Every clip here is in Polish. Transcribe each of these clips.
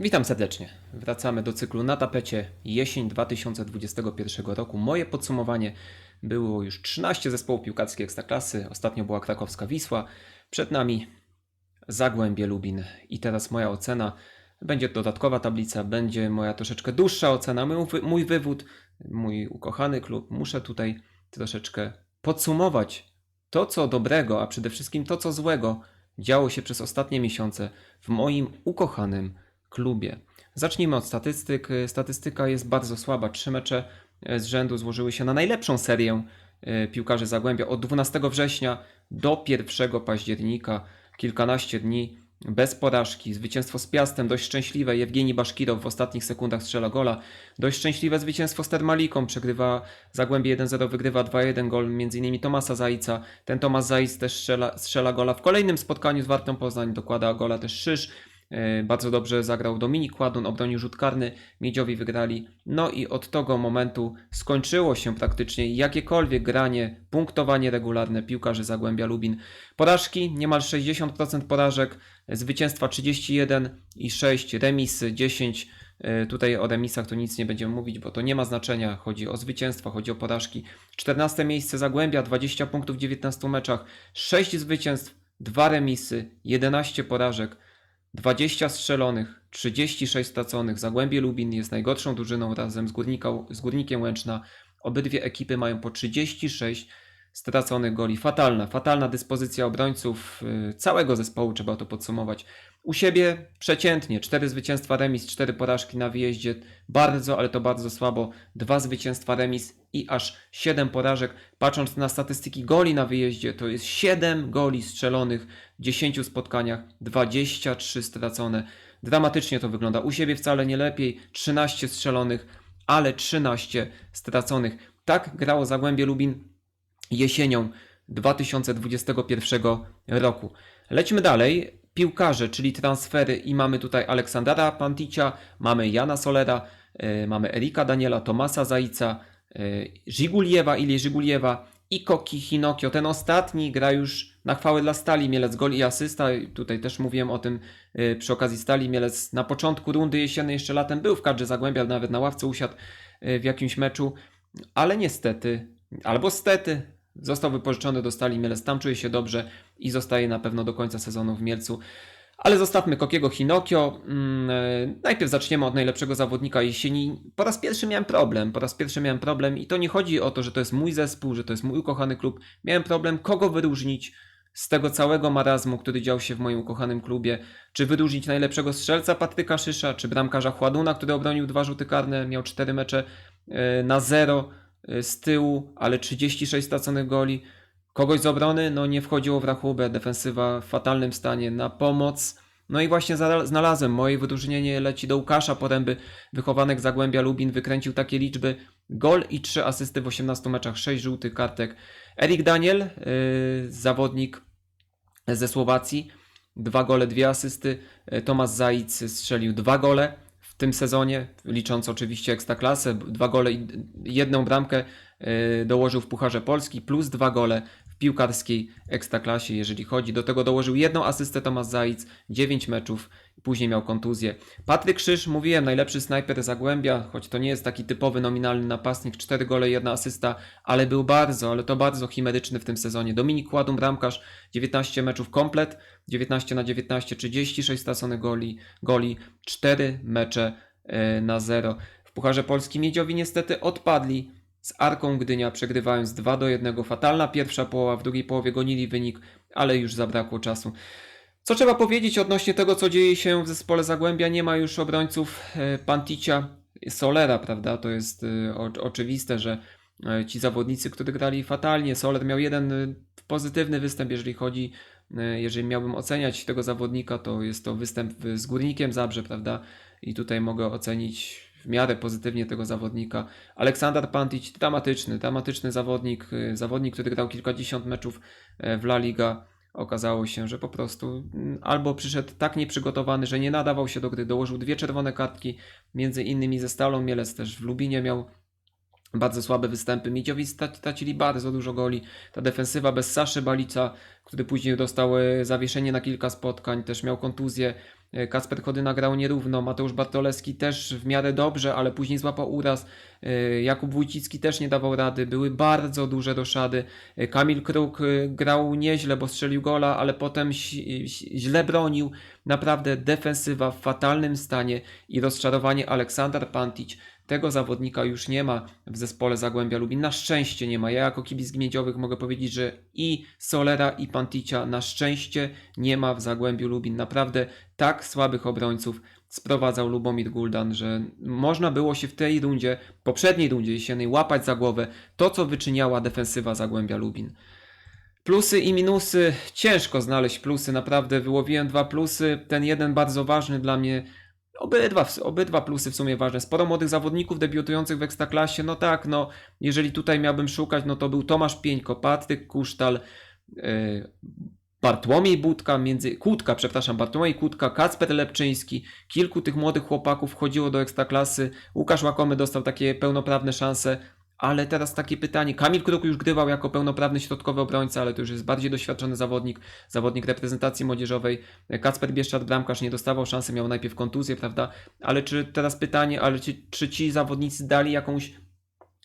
Witam serdecznie. Wracamy do cyklu na tapecie jesień 2021 roku. Moje podsumowanie było już 13 zespołów piłkarskich Ekstraklasy. Ostatnio była krakowska Wisła. Przed nami Zagłębie Lubin. I teraz moja ocena. Będzie dodatkowa tablica, będzie moja troszeczkę dłuższa ocena. Mój, wy- mój wywód, mój ukochany klub. Muszę tutaj troszeczkę podsumować to, co dobrego, a przede wszystkim to, co złego działo się przez ostatnie miesiące w moim ukochanym klubie. Zacznijmy od statystyk. Statystyka jest bardzo słaba. Trzy mecze e, z rzędu złożyły się na najlepszą serię e, piłkarzy Zagłębia od 12 września do 1 października. Kilkanaście dni bez porażki. Zwycięstwo z Piastem dość szczęśliwe. Jewgeni Baszkirow w ostatnich sekundach strzela gola. Dość szczęśliwe zwycięstwo z Termaliką. Przegrywa Zagłębie 1-0, wygrywa 2-1 gol m.in. Tomasa Zajca. Ten Tomasz Zajc też strzela, strzela gola w kolejnym spotkaniu z Wartą Poznań. Dokłada gola też Szysz. E, Bardzo dobrze zagrał Dominik Ładun, obronił rzut karny, Miedziowi wygrali. No i od tego momentu skończyło się praktycznie jakiekolwiek granie, punktowanie regularne piłkarzy Zagłębia Lubin. Porażki, niemal 60% porażek, zwycięstwa 31 i 6, remisy 10. E, Tutaj o remisach to nic nie będziemy mówić, bo to nie ma znaczenia. Chodzi o zwycięstwa, chodzi o porażki. 14 miejsce Zagłębia, 20 punktów w 19 meczach, 6 zwycięstw, 2 remisy, 11 porażek. 20 strzelonych, 36 straconych. Zagłębie Lubin jest najgorszą drużyną razem z, Górnika, z Górnikiem Łęczna. Obydwie ekipy mają po 36 straconych goli. Fatalna, fatalna dyspozycja obrońców y, całego zespołu, trzeba to podsumować. U siebie przeciętnie, 4 zwycięstwa remis, 4 porażki na wyjeździe. Bardzo, ale to bardzo słabo. 2 zwycięstwa remis i aż 7 porażek. Patrząc na statystyki goli na wyjeździe, to jest 7 goli strzelonych w 10 spotkaniach, 23 stracone. Dramatycznie to wygląda. U siebie wcale nie lepiej, 13 strzelonych, ale 13 straconych. Tak grało Zagłębie Lubin jesienią 2021 roku. Lećmy dalej. Piłkarze, czyli transfery i mamy tutaj Aleksandra Panticia, mamy Jana Solera, e, mamy Erika Daniela, Tomasa Zaica, e, Żiguliewa, Ilię Żiguliewa i Koki Hinokio. Ten ostatni gra już na chwałę dla Stali Mielec, gol i asysta. Tutaj też mówiłem o tym e, przy okazji Stali Mielec. Na początku rundy jesiennej jeszcze latem był w kadrze Zagłębia, nawet na ławce usiadł w jakimś meczu, ale niestety, albo stety, został wypożyczony do Stali Mielec. Tam czuje się dobrze i zostaje na pewno do końca sezonu w Mielcu. Ale zostawmy Kokiego Hinokio. Mm, e, Najpierw zaczniemy od najlepszego zawodnika jesieni. Po raz pierwszy miałem problem. Po raz pierwszy miałem problem i to nie chodzi o to, że to jest mój zespół, że to jest mój ukochany klub. Miałem problem, kogo wyróżnić z tego całego marazmu, który dział się w moim ukochanym klubie. Czy wyróżnić najlepszego strzelca Patryka Szysza, czy bramkarza Chładuna, który obronił dwa rzuty karne, miał cztery mecze e, na zero z tyłu, ale 36 straconych goli. Kogoś z obrony, no nie wchodziło w rachubę, defensywa w fatalnym stanie, na pomoc. No i właśnie znalazłem, moje wyróżnienie leci do Łukasza Poręby, wychowanek Zagłębia Lubin, wykręcił takie liczby, gol i 3 asysty w 18 meczach, 6 żółtych kartek. Erik Daniel, yy, zawodnik ze Słowacji, dwa gole, dwie asysty. Yy, Tomasz Zaic strzelił dwa gole tym sezonie, licząc oczywiście ekstraklasę, dwa gole i jedną bramkę yy, dołożył w Pucharze Polski, plus dwa gole w piłkarskiej ekstraklasie, jeżeli chodzi. Do tego dołożył jedną asystę Tomasz Zaic, 9 meczów, później miał kontuzję. Patryk Krzyż, mówiłem, najlepszy snajper Zagłębia, choć to nie jest taki typowy nominalny napastnik, 4 gole, jedna asysta, ale był bardzo, ale to bardzo chimeryczny w tym sezonie. Dominik Ładum, bramkarz, 19 meczów komplet, 19 na 19, 36 straconych goli, goli 4 mecze e, na 0. W Pucharze Polskim Miedziowi niestety odpadli z Arką Gdynia, przegrywając 2 do 1. Fatalna pierwsza połowa, w drugiej połowie gonili wynik, ale już zabrakło czasu. Co trzeba powiedzieć odnośnie tego, co dzieje się w zespole Zagłębia? Nie ma już obrońców e, Panticia, Solera, prawda? To jest e, o, oczywiste, że e, ci zawodnicy, którzy grali fatalnie, Soler miał jeden pozytywny występ, jeżeli chodzi, jeżeli miałbym oceniać tego zawodnika, to jest to występ z Górnikiem Zabrze, prawda? I tutaj mogę ocenić w miarę pozytywnie tego zawodnika. Aleksander Pantic, dramatyczny, dramatyczny zawodnik, zawodnik, który grał kilkadziesiąt meczów w La Liga. Okazało się, że po prostu mm, albo przyszedł tak nieprzygotowany, że nie nadawał się do gry, dołożył dwie czerwone kartki, między innymi ze Stalą Mielec też w Lubinie miał bardzo słabe występy. Miedziowi sta- stracili bardzo dużo goli. Ta defensywa bez Saszy Balica, który później dostał e, zawieszenie na kilka spotkań, też miał kontuzję. E, Kasper Chodyna grał nierówno, Mateusz Bartolewski też w miarę dobrze, ale później złapał uraz. E, Jakub Wójcicki też nie dawał rady, były bardzo duże roszady. E, Kamil Kruk grał nieźle, bo strzelił gola, ale potem źle bronił. Naprawdę defensywa w fatalnym stanie i rozczarowanie Aleksander Pantić. Tego zawodnika już nie ma w zespole Zagłębia Lubin. Na szczęście nie ma. Ja jako kibic Gmiedziowych mogę powiedzieć, że i Solera i Panticia na szczęście nie ma w Zagłębiu Lubin. Naprawdę tak słabych obrońców sprowadzał Lubomir Guldan, że można było się w tej rundzie, poprzedniej rundzie jesiennej łapać za głowę to, co wyczyniała defensywa Zagłębia Lubin. Plusy i minusy, ciężko znaleźć plusy, naprawdę wyłowiłem dwa plusy, ten jeden bardzo ważny dla mnie, obydwa, obydwa plusy w sumie ważne. Sporo młodych zawodników debiutujących w Ekstraklasie, no tak, no jeżeli tutaj miałbym szukać, no to był Tomasz Pieńko, Patryk Kusztal, yy, Bartłomiej Budka, między, Kłódka, przepraszam, Bartłomiej Kłódka, Kacper Lepczyński, kilku tych młodych chłopaków wchodziło do Ekstraklasy, Łukasz Łakomy dostał takie pełnoprawne szanse, ale teraz takie pytanie, Kamil Kruk już grywał jako pełnoprawny środkowy obrońca, ale to już jest bardziej doświadczony zawodnik, zawodnik reprezentacji młodzieżowej, Kacper Bieszczad Bramkarz nie dostawał szansy, miał najpierw kontuzję, prawda, ale czy teraz pytanie, ale czy, czy ci zawodnicy dali jakąś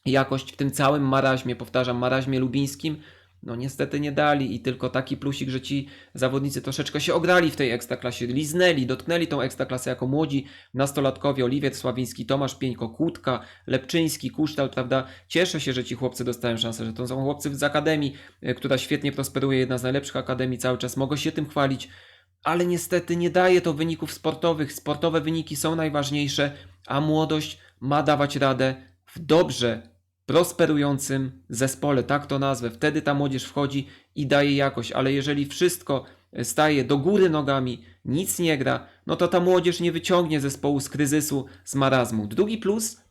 jakość w tym całym maraźmie, powtarzam, maraźmie lubińskim, no niestety nie dali i tylko taki plusik, że ci zawodnicy troszeczkę się ograli w tej ekstraklasie, liznęli, dotknęli tą ekstraklasę jako młodzi nastolatkowie, Oliwier Sławiński, Tomasz Pieńko, Kłódka, Lepczyński, Kusztal, prawda? Cieszę się, że ci chłopcy dostają szansę, że to są chłopcy z akademii, e, która świetnie prosperuje, jedna z najlepszych akademii cały czas, mogą się tym chwalić, ale niestety nie daje to wyników sportowych. Sportowe wyniki są najważniejsze, a młodość ma dawać radę w dobrze prosperującym zespole, tak to nazwę. Wtedy ta młodzież wchodzi i daje jakość, ale jeżeli wszystko staje do góry nogami, nic nie gra, no to ta młodzież nie wyciągnie zespołu z kryzysu, z marazmu. Drugi plus,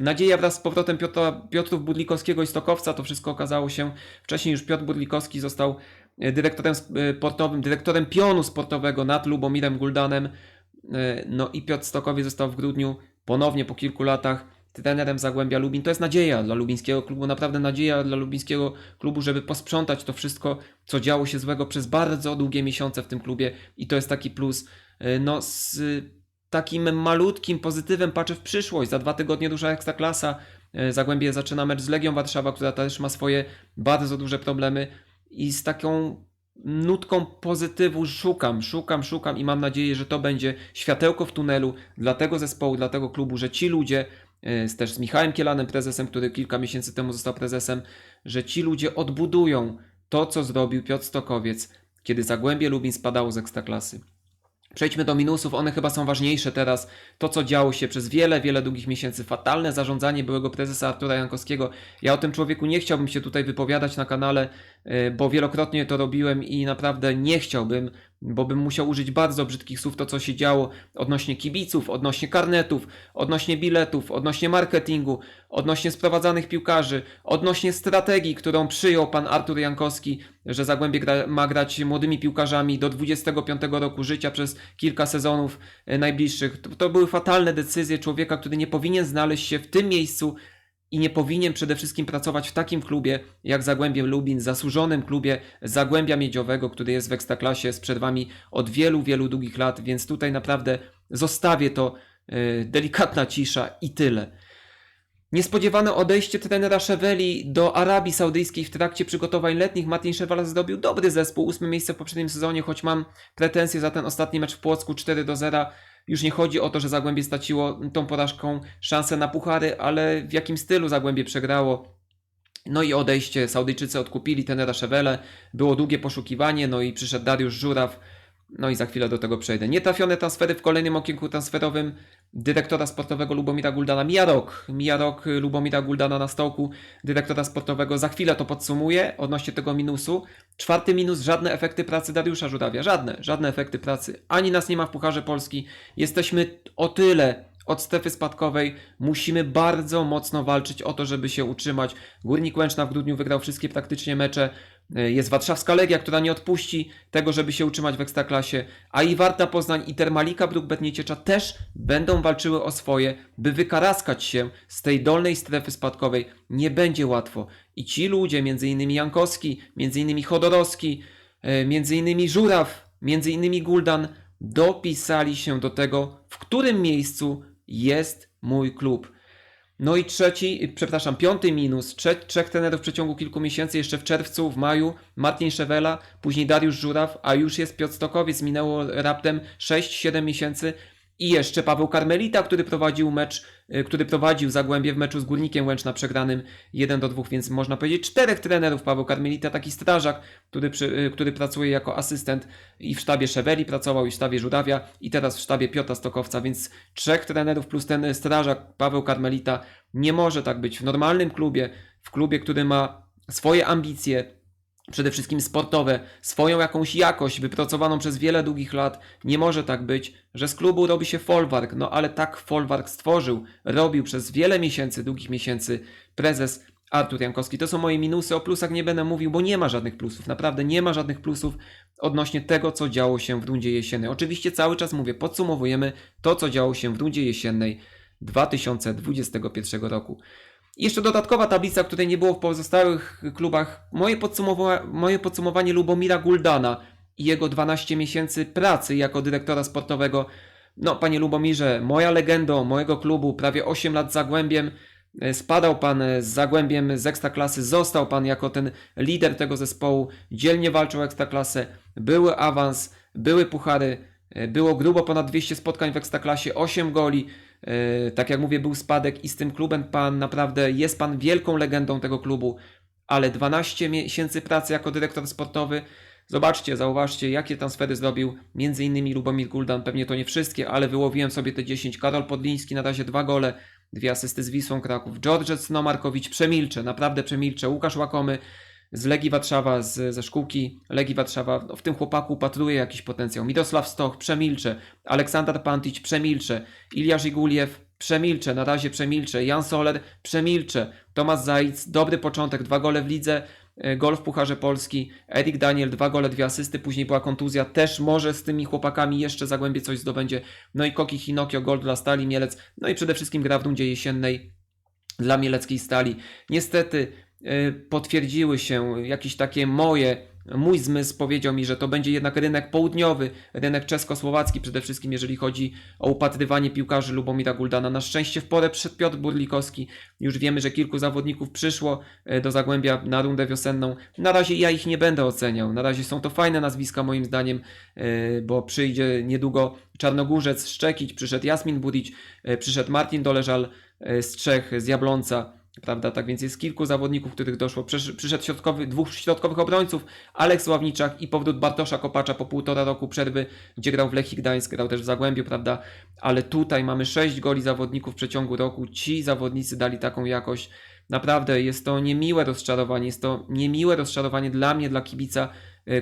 nadzieja wraz z powrotem Piotra, Piotrów Budlikowskiego i Stokowca, to wszystko okazało się, wcześniej już Piotr Budlikowski został e, dyrektorem sportowym, dyrektorem pionu sportowego nad Lubomirem Guldanem, E, no i Piotr Stokowiec został w grudniu ponownie po kilku latach trenerem Zagłębia Lubin. To jest nadzieja dla lubińskiego klubu, naprawdę nadzieja dla lubińskiego klubu, żeby posprzątać to wszystko, co działo się złego przez bardzo długie miesiące w tym klubie i to jest taki plus. E, No z takim malutkim pozytywem patrzę w przyszłość. Za dwa tygodnie duża ekstraklasa. E, Zagłębie zaczyna mecz z Legią Warszawa, która też ma swoje bardzo duże problemy i z taką nutką pozytywu szukam, szukam, szukam i mam nadzieję, że to będzie światełko w tunelu dla tego zespołu, dla tego klubu, że ci ludzie, e, z- też z Michałem Kielanem, prezesem, który kilka miesięcy temu został prezesem, że ci ludzie odbudują to, co zrobił Piotr Stokowiec, kiedy Zagłębie Lubin spadało z Ekstraklasy. Przejdźmy do minusów, one chyba są ważniejsze teraz. To, co działo się przez wiele, wiele długich miesięcy. Fatalne zarządzanie byłego prezesa Artura Jankowskiego. Ja o tym człowieku nie chciałbym się tutaj wypowiadać na kanale, bo wielokrotnie to robiłem i naprawdę nie chciałbym, bo bym musiał użyć bardzo brzydkich słów, to co się działo odnośnie kibiców, odnośnie karnetów, odnośnie biletów, odnośnie marketingu, odnośnie sprowadzanych piłkarzy, odnośnie strategii, którą przyjął pan Artur Jankowski, że Zagłębie gra, ma grać młodymi piłkarzami do 25 roku życia przez kilka sezonów e, najbliższych. To, to były fatalne decyzje człowieka, który nie powinien znaleźć się w tym miejscu i nie powinien przede wszystkim pracować w takim klubie jak Zagłębie Lubin, zasłużonym klubie Zagłębia Miedziowego, który jest w Ekstraklasie z przerwami od wielu, wielu długich lat, więc tutaj naprawdę zostawię to, e, delikatna cisza i tyle. Niespodziewane odejście trenera Szeweli do Arabii Saudyjskiej w trakcie przygotowań letnich. Martin Szewala zdobił dobry zespół, ósme miejsce w poprzednim sezonie, choć mam pretensje za ten ostatni mecz w Płocku 4 do 0. Już nie chodzi o to, że Zagłębie straciło tą porażką szansę na puchary, ale w jakim stylu Zagłębie przegrało. No i odejście, Saudyjczycy odkupili tenera Szewelę, było długie poszukiwanie, no i przyszedł Dariusz Żuraw, no i za chwilę do tego przejdę. Nietrafione transfery w kolejnym okienku transferowym dyrektora sportowego Lubomira Guldana. Mija rok, mija rok Lubomira Guldana na stołku dyrektora sportowego. Za chwilę to podsumuję odnośnie tego minusu. Czwarty minus, żadne efekty pracy Dariusza Żurawia. Żadne, żadne efekty pracy. Ani nas nie ma w Pucharze Polski. Jesteśmy o tyle od strefy spadkowej. Musimy bardzo mocno walczyć o to, żeby się utrzymać. Górnik Łęczna w grudniu wygrał wszystkie praktycznie mecze. Jest Warszawska Legia, która nie odpuści tego, żeby się utrzymać w Ekstraklasie, a i Warta Poznań i Termalika Bruk Nieciecza też będą walczyły o swoje, by wykaraskać się z tej dolnej strefy spadkowej. Nie będzie łatwo. I ci ludzie, innymi Jankowski, innymi Chodorowski, e, innymi Żuraw, innymi Guldan, dopisali się do tego, w którym miejscu jest mój klub. No i trzeci, przepraszam, piąty minus, trzech, trzech trenerów w przeciągu kilku miesięcy, jeszcze w czerwcu, w maju, Martin Szewela, później Dariusz Żuraw, a już jest Piotr Stokowiec, minęło raptem 6-7 miesięcy i jeszcze Paweł Karmelita, który prowadził mecz, y, który prowadził Zagłębie w meczu z Górnikiem Łęczna przegranym 1 do 2, więc można powiedzieć czterech trenerów. Paweł Karmelita, taki strażak, który, przy, y, który pracuje jako asystent i w sztabie Szeweli pracował, i w sztabie Żurawia, i teraz w sztabie Piotra Stokowca, więc trzech trenerów plus ten strażak Paweł Karmelita. Nie może tak być w normalnym klubie, w klubie, który ma swoje ambicje, przede wszystkim sportowe, swoją jakąś jakość wypracowaną przez wiele długich lat. Nie może tak być, że z klubu robi się folwark, no ale tak folwark stworzył, robił przez wiele miesięcy, długich miesięcy prezes Artur Jankowski. To są moje minusy, o plusach nie będę mówił, bo nie ma żadnych plusów, naprawdę nie ma żadnych plusów odnośnie tego, co działo się w rundzie jesiennej. Oczywiście cały czas mówię, podsumowujemy to, co działo się w rundzie jesiennej 2021 roku. Jeszcze dodatkowa tablica, której nie było w pozostałych klubach. Moje, podsumowa moje podsumowanie Lubomira Guldana i jego 12 miesięcy pracy jako dyrektora sportowego. No, panie Lubomirze, moja legendo mojego klubu, prawie 8 lat Zagłębiem. E, Spadał pan z Zagłębiem z Ekstraklasy, został pan jako ten lider tego zespołu, dzielnie walczył o Ekstraklasę, były awans, były puchary, e, było grubo ponad 200 spotkań w Ekstraklasie, 8 goli. E, Tak jak mówię, był spadek i z tym klubem pan naprawdę jest pan wielką legendą tego klubu, ale 12 miesięcy pracy jako dyrektor sportowy. Zobaczcie, zauważcie, jakie transfery zrobił między innymi Lubomir Guldan, pewnie to nie wszystkie, ale wyłowiłem sobie te 10. Karol Podliński na razie dwa gole, dwie asysty z Wisłą Kraków. George Snomarkowicz przemilcze, naprawdę przemilcze. Łukasz Łakomy z Legii Warszawa, z, ze szkółki Legii Warszawa. No, w tym chłopaku upatruje jakiś potencjał. Mirosław Stoch przemilcze, Aleksander Pantić przemilcze, Ilja Żiguliew przemilcze, na razie przemilcze, Jan Soler przemilcze, Tomasz Zajc, dobry początek, dwa gole w lidze, e, gol w Pucharze Polski, Erik Daniel, dwa gole, dwie asysty, później była kontuzja, też może z tymi chłopakami jeszcze Zagłębie coś zdobędzie, no i Koki Hinokio, gol dla Stali Mielec, no i przede wszystkim gra w rundzie jesiennej dla Mieleckiej Stali. Niestety potwierdziły się jakieś takie moje, mój zmysł powiedział mi, że to będzie jednak rynek południowy, rynek czesko-słowacki przede wszystkim, jeżeli chodzi o upatrywanie piłkarzy Lubomira Guldana. Na szczęście w porę przyszedł Piotr Burlikowski. Już wiemy, że kilku zawodników przyszło e, do Zagłębia na rundę wiosenną. Na razie ja ich nie będę oceniał. Na razie są to fajne nazwiska moim zdaniem, e, bo przyjdzie niedługo Czarnogórzec, Szczekić, przyszedł Jasmin Budić, przyszedł Martin Doleżal z Czech, z Jabłonca. Prawda, tak więc jest kilku zawodników, których doszło. Przysz- Przyszedł środkowy, dwóch środkowych obrońców, Aleks Ławniczak i powrót Bartosza Kopacza po półtora roku przerwy, gdzie grał w Lechii Gdańsk, grał też w Zagłębiu, prawda? Ale tutaj mamy sześć goli zawodników w przeciągu roku. Ci zawodnicy dali taką jakość. Naprawdę jest to niemiłe rozczarowanie. Jest to niemiłe rozczarowanie dla mnie, dla kibica,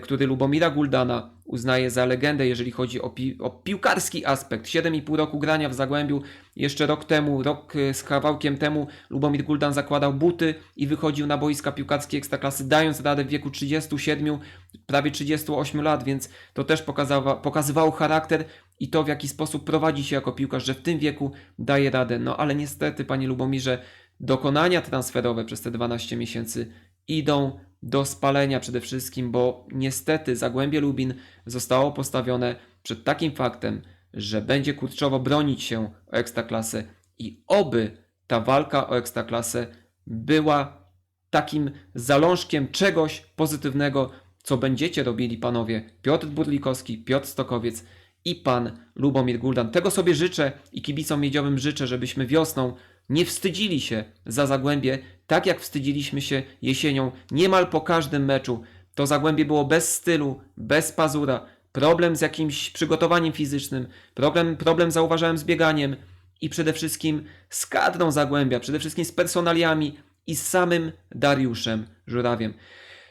który Lubomira Guldana uznaje za legendę, jeżeli chodzi o, pi- o piłkarski aspekt. 7,5 roku grania w Zagłębiu. Jeszcze rok temu, rok y, z kawałkiem temu Lubomir Guldan zakładał buty i wychodził na boiska piłkarskie Ekstraklasy, dając radę w wieku 37, prawie 38 lat, więc to też pokazawa, pokazywało charakter i to, w jaki sposób prowadzi się jako piłkarz, że w tym wieku daje radę. No ale niestety, panie Lubomirze, dokonania transferowe przez te 12 miesięcy idą do spalenia przede wszystkim, bo niestety Zagłębie Lubin zostało postawione przed takim faktem, że będzie kurczowo bronić się o ekstraklasę i oby ta walka o ekstraklasę była takim zalążkiem czegoś pozytywnego, co będziecie robili panowie Piotr Burlikowski, Piotr Stokowiec i pan Lubomir Guldan. Tego sobie życzę i kibicom miedziowym życzę, żebyśmy wiosną nie wstydzili się za Zagłębie, tak jak wstydziliśmy się jesienią niemal po każdym meczu. To Zagłębie było bez stylu, bez pazura, problem z jakimś przygotowaniem fizycznym, problem, problem zauważałem z bieganiem i przede wszystkim z kadrą Zagłębia, przede wszystkim z personaliami i z samym Dariuszem Żurawiem.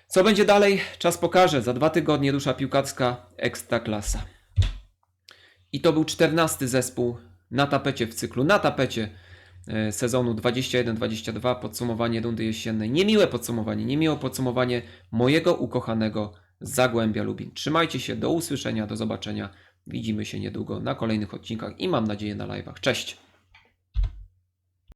Co będzie dalej? Czas pokaże. Za dwa tygodnie rusza piłkarska Ekstraklasa. I to był czternasty zespół na tapecie w cyklu, na tapecie sezonu 21-22, podsumowanie rundy jesiennej. Niemiłe podsumowanie, niemiłe podsumowanie mojego ukochanego Zagłębia Lubin. Trzymajcie się, do usłyszenia, do zobaczenia. Widzimy się niedługo na kolejnych odcinkach i mam nadzieję na live'ach. Cześć!